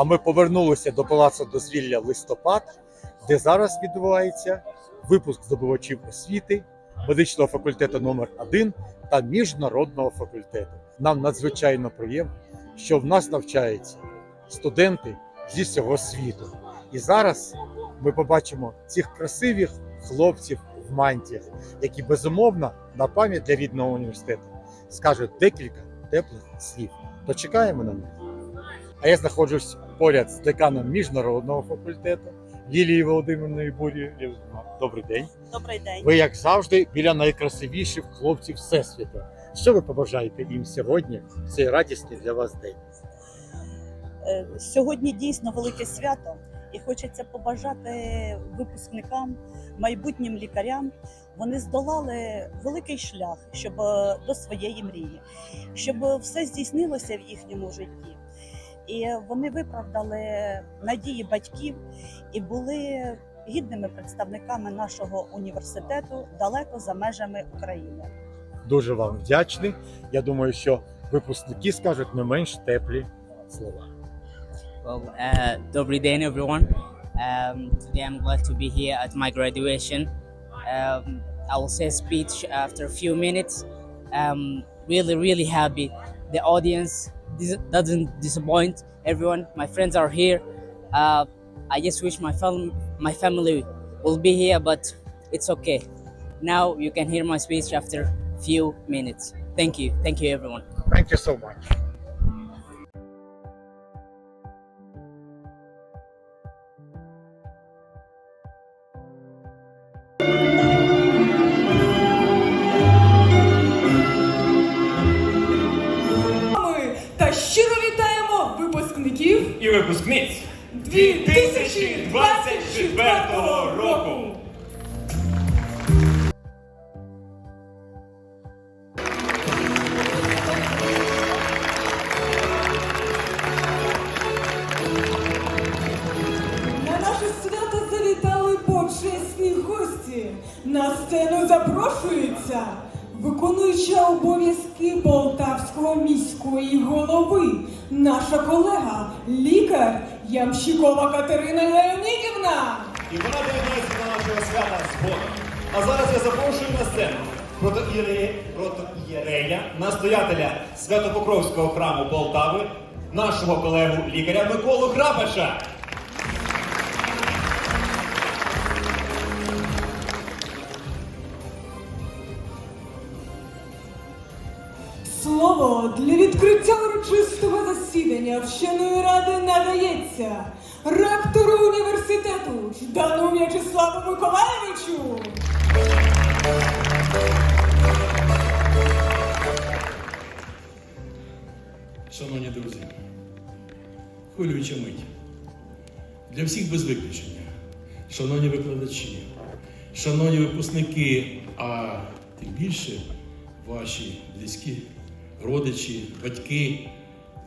А ми повернулися до палацу дозвілля листопад, де зараз відбувається випуск здобувачів освіти медичного факультету номер 1 та міжнародного факультету. Нам надзвичайно приємно, що в нас навчаються студенти зі всього світу. І зараз ми побачимо цих красивих хлопців в мантіях, які безумовно на пам'ять для рідного університету скажуть декілька теплих слів. То чекаємо на них. А я знаходжусь поряд з деканом міжнародного факультету Лілією Володимирною Бурєю. Добрий день. Добрий день. Ви, як завжди, біля найкрасивіших хлопців Всесвіту. Що ви побажаєте їм сьогодні, в цей радісний для вас день? Е, Сьогодні дійсно велике свято, і хочеться побажати випускникам, майбутнім лікарям. Вони здолали великий шлях, щоб е, до своєї мрії, щоб все здійснилося в їхньому житті. І вони виправдали надії батьків і були гідними представниками нашого університету далеко за межами України. Дуже вам вдячний. Я думаю, що випускники скажуть не менш теплі слова. Well, uh, добрий день, everyone. Um, today I'm glad to be here at my graduation. Um, I will say a speech after a few minutes. Um, really, really happy. The audience doesn't disappoint. Everyone, my friends are here. Uh, I just wish my fam- my family will be here, but it's okay. Now you can hear my speech after few minutes. Thank you, thank you, everyone. Thank you so much. 2024 року. На сцену запрошується виконуюча обов'язки Полтавського міської голови, наша колега, Ямщикова Катерина Леонідівна. І вона доєднається до нашого свята згодом. А зараз я запрошую на сцену протоієрея, настоятеля Святопокровського храму Полтави, нашого колегу лікаря Миколу Храпаша. Відкриття урочистого засідання вченої ради надається ректору університету Ждану В'ячеславу Миколаєвичу. Шановні друзі, хвилююча мить. Для всіх без виключення. Шановні викладачі, шановні випускники, а тим більше ваші близькі, родичі, батьки,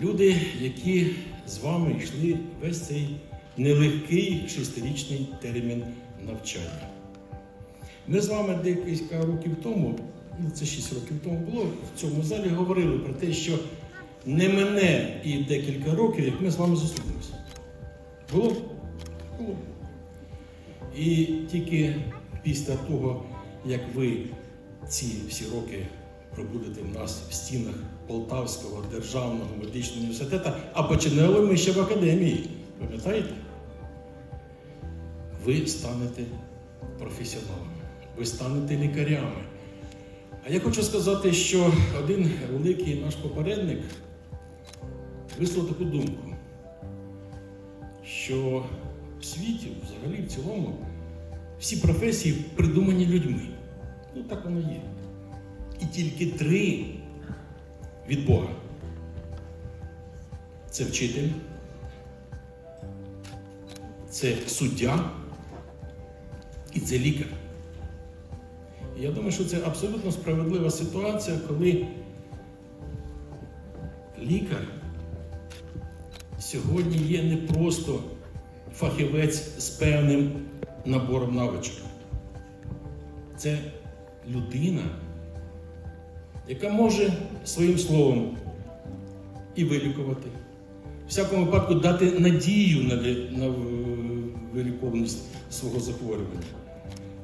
люди, які з вами йшли весь цей нелегкий шестирічний термін навчання. Ми з вами декілька років тому, ну це 6 років тому було, в цьому залі говорили про те, що не мене і декілька років, як ми з вами зустрілися. Було? Було. І тільки після того, як ви ці всі роки пробудете в нас в стінах Полтавського державного медичного університету, а починали ми ще в академії. Пам'ятаєте? Ви станете професіоналами, ви станете лікарями. А я хочу сказати, що один великий наш попередник висловив таку думку, що в світі, взагалі, в цілому, всі професії придумані людьми. Ну, так воно є. І тільки три від Бога. Це вчитель, це суддя і це лікар. І я думаю, що це абсолютно справедлива ситуація, коли лікар сьогодні є не просто фахівець з певним набором навичок. Це людина, яка може своїм словом і вилікувати, в всякому випадку дати надію на, на в- виліковність свого захворювання.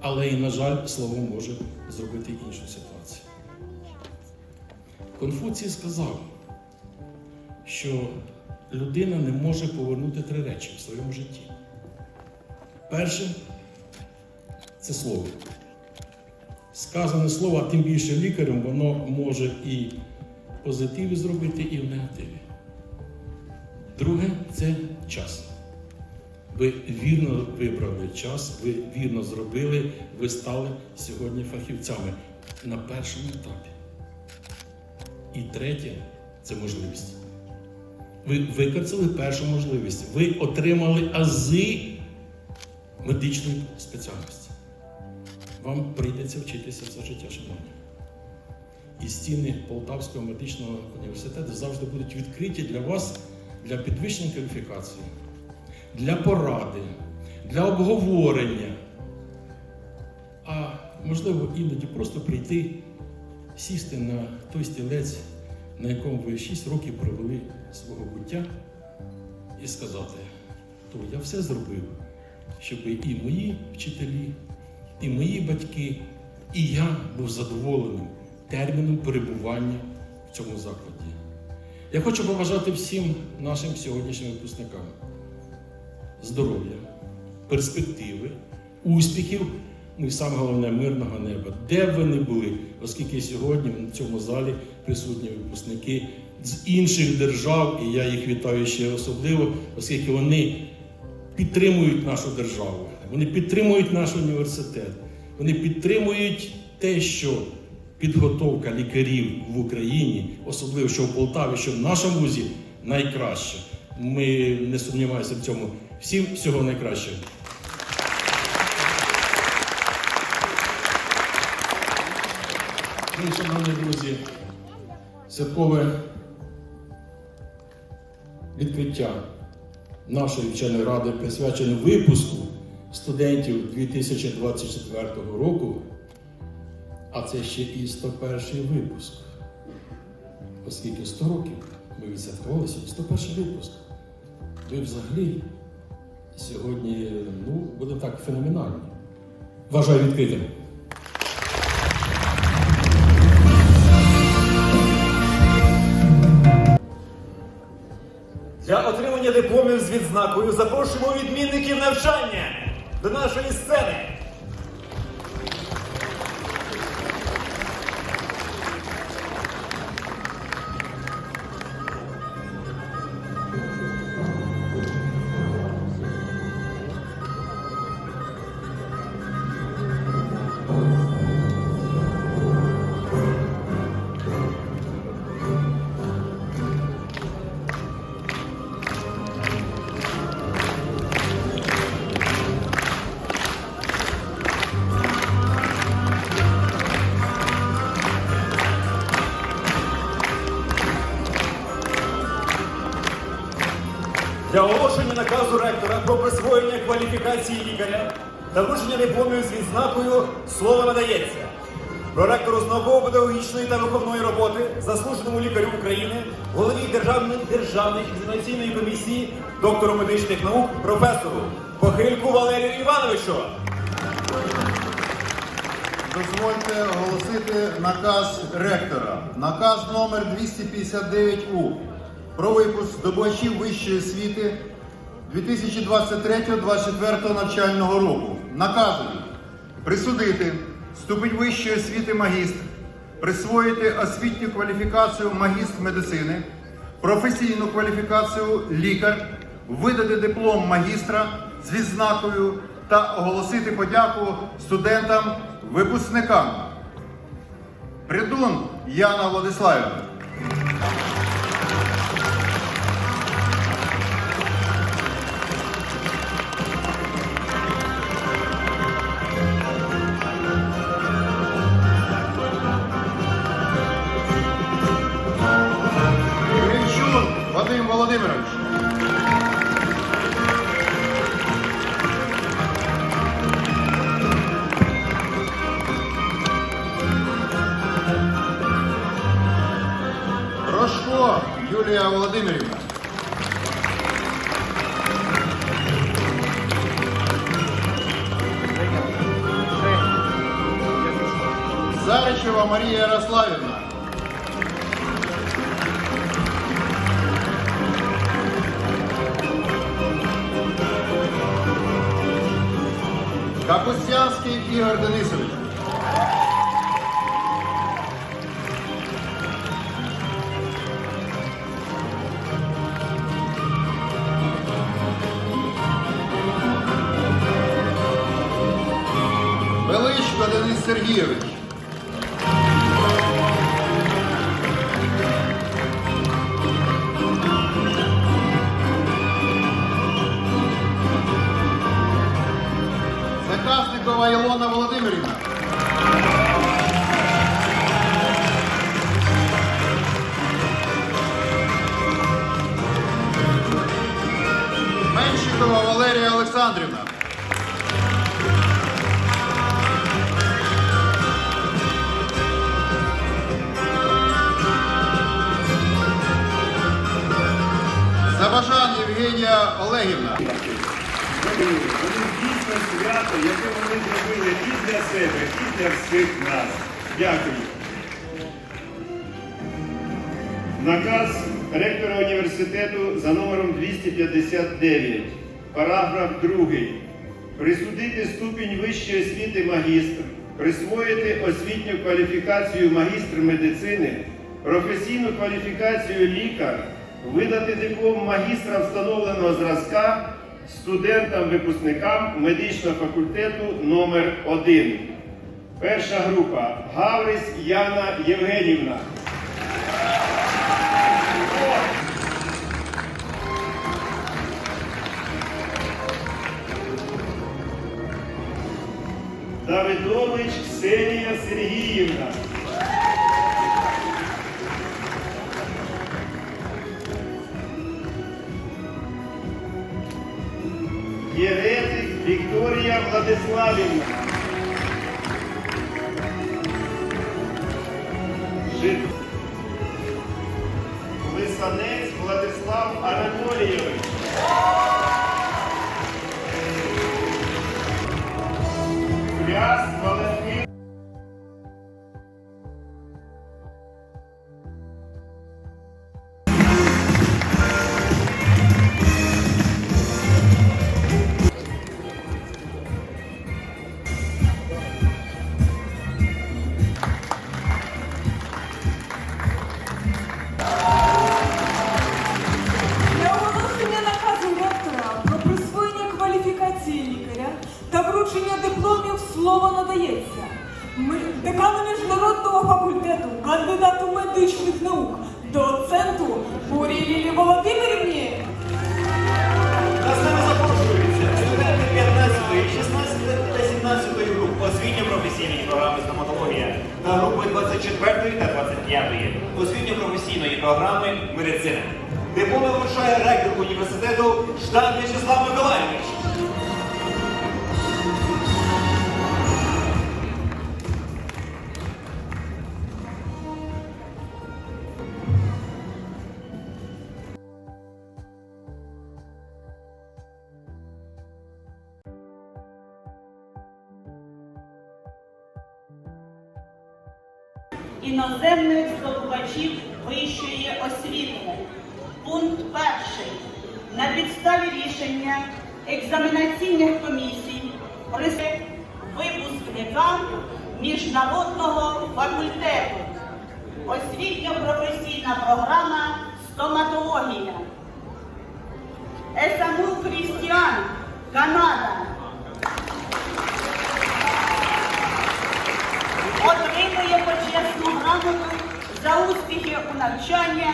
Але і, на жаль, слово може зробити іншу ситуацію. Конфуцій сказав, що людина не може повернути три речі в своєму житті. Перше це слово. Сказане слово, а тим більше лікарем, воно може і позитиві зробити, і в негативі. Друге це час. Ви вірно вибрали час, ви вірно зробили, ви стали сьогодні фахівцями на першому етапі. І третє це можливість. Ви використали першу можливість. Ви отримали ази медичної спеціальності. Вам прийдеться вчитися все життя, шановні. І стіни Полтавського медичного університету завжди будуть відкриті для вас для підвищення кваліфікації, для поради, для обговорення. А можливо, іноді просто прийти, сісти на той стілець, на якому ви 6 років провели свого буття, і сказати, то я все зробив, щоб і мої вчителі, і мої батьки, і я був задоволеним терміном перебування в цьому закладі. Я хочу побажати всім нашим сьогоднішнім випускникам здоров'я, перспективи, успіхів, ну і саме головне мирного неба, де б ви не були, оскільки сьогодні в цьому залі присутні випускники з інших держав, і я їх вітаю ще особливо, оскільки вони підтримують нашу державу, вони підтримують наш університет, вони підтримують те, що підготовка лікарів в Україні, особливо що в Полтаві, що в нашому вузі найкраще. Ми не сумніваємося в цьому. Всім всього найкращого. Ну шановні друзі, святкове відкриття нашої вченої ради присвячене випуску студентів 2024 року. А це ще і 101 випуск. Оскільки 100 років ми відсвяткувалися, 101 випуск. Ви взагалі сьогодні, ну, буде так феноменальні. Вважаю відкритим. Для отримання дипломів з відзнакою запрошуємо відмінників навчання до нашої сцени. Про присвоєння кваліфікації лікаря та вручення дипломів з відзнакою слово надається проректору з науково-педагогічної та виховної роботи, заслуженому лікарю України, голові Державної державної екзаменаційної комісії, доктору медичних наук, професору Похильку Валерію Івановичу. Дозвольте оголосити наказ ректора. Наказ номер 259У про випуск здобувачів вищої освіти 2023-2024 навчального року. Наказує присудити ступінь вищої освіти магістр, присвоїти освітню кваліфікацію магістр медицини, професійну кваліфікацію лікар, видати диплом магістра з відзнакою та оголосити подяку студентам-випускникам. Придун Яна Владиславівна. Юлія Володимирівна. Заричева Марія Ярославівна. Капустянський Ігор Денисович. Олександрівна. Забажан Євгенія Олегівна. Вони дійсно свято, яке вони зробили і для себе, і для всіх нас. Дякую. Наказ ректора університету за номером 259, параграф 2. Присудити ступінь вищої освіти магістр, присвоїти освітню кваліфікацію магістр медицини, професійну кваліфікацію лікар, видати диплом магістра встановленого зразка студентам-випускникам медичного факультету номер 1 Перша група Гаврись Яна Євгенівна. Сергіївна. Єретик Вікторія Владиславівна. Жит... Лисанець Владислав Анатолійович. Кляс Валентин. Слово надається Ми- декану міжнародного факультету, кандидату медичних наук, доценту Бурі Лілі Володимирівні. Нас нами запрошуються студенти 15, 16 та 17 груп освітньо-професійної програми стоматологія та групи 24 та 25 освітньо-професійної програми медицина. Дипломи вручає ректор університету Ждан В'ячеслав Миколаївич. Рішення екзаменаційних комісій випускникам міжнародного факультету. Освітньо-професійна програма стоматологія. СМУ Крістіан, Канада. отримує почесну грамоту за успіхи у навчанні.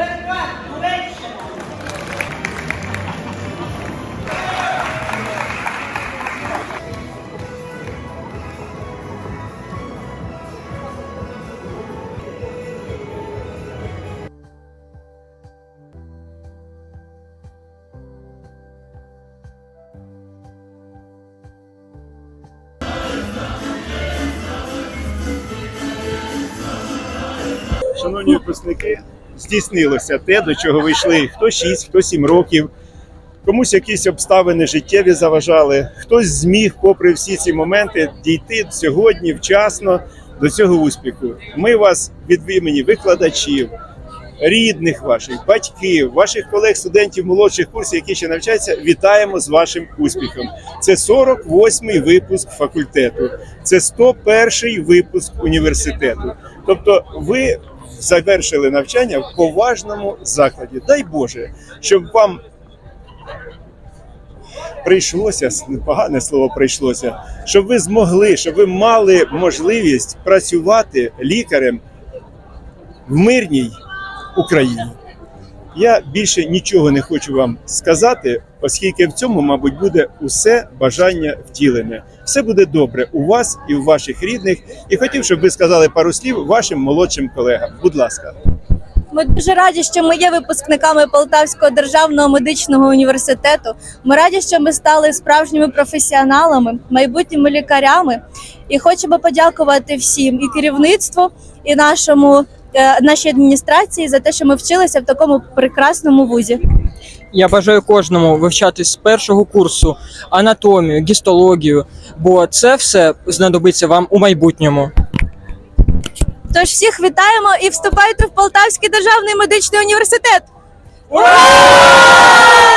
Беркат, Туреччина. Шановні випускники, здійснилося те, до чого ви йшли хто 6, хто 7 років. комусь якісь обставини життєві заважали, хтось зміг, попри всі ці моменти, дійти сьогодні вчасно до цього успіху. Ми вас від імені викладачів, рідних ваших, батьків, ваших колег, студентів молодших курсів, які ще навчаються, вітаємо з вашим успіхом. Це 48-й випуск факультету, це 101-й випуск університету. Тобто, ви завершили навчання в поважному закладі. Дай Боже, щоб вам прийшлося погане слово прийшлося, щоб ви змогли, щоб ви мали можливість працювати лікарем в мирній Україні. Я більше нічого не хочу вам сказати, оскільки в цьому, мабуть, буде усе бажання втілене. Все буде добре у вас і у ваших рідних. І хотів, щоб ви сказали пару слів вашим молодшим колегам. Будь ласка. Ми дуже раді, що ми є випускниками Полтавського державного медичного університету. Ми раді, що ми стали справжніми професіоналами, майбутніми лікарями. І хочемо подякувати всім і керівництву, і нашому е, нашій адміністрації за те, що ми вчилися в такому прекрасному вузі. Я бажаю кожному вивчати з першого курсу анатомію, гістологію, бо це все знадобиться вам у майбутньому. Тож всіх вітаємо і вступайте в Полтавський державний медичний університет. Ура!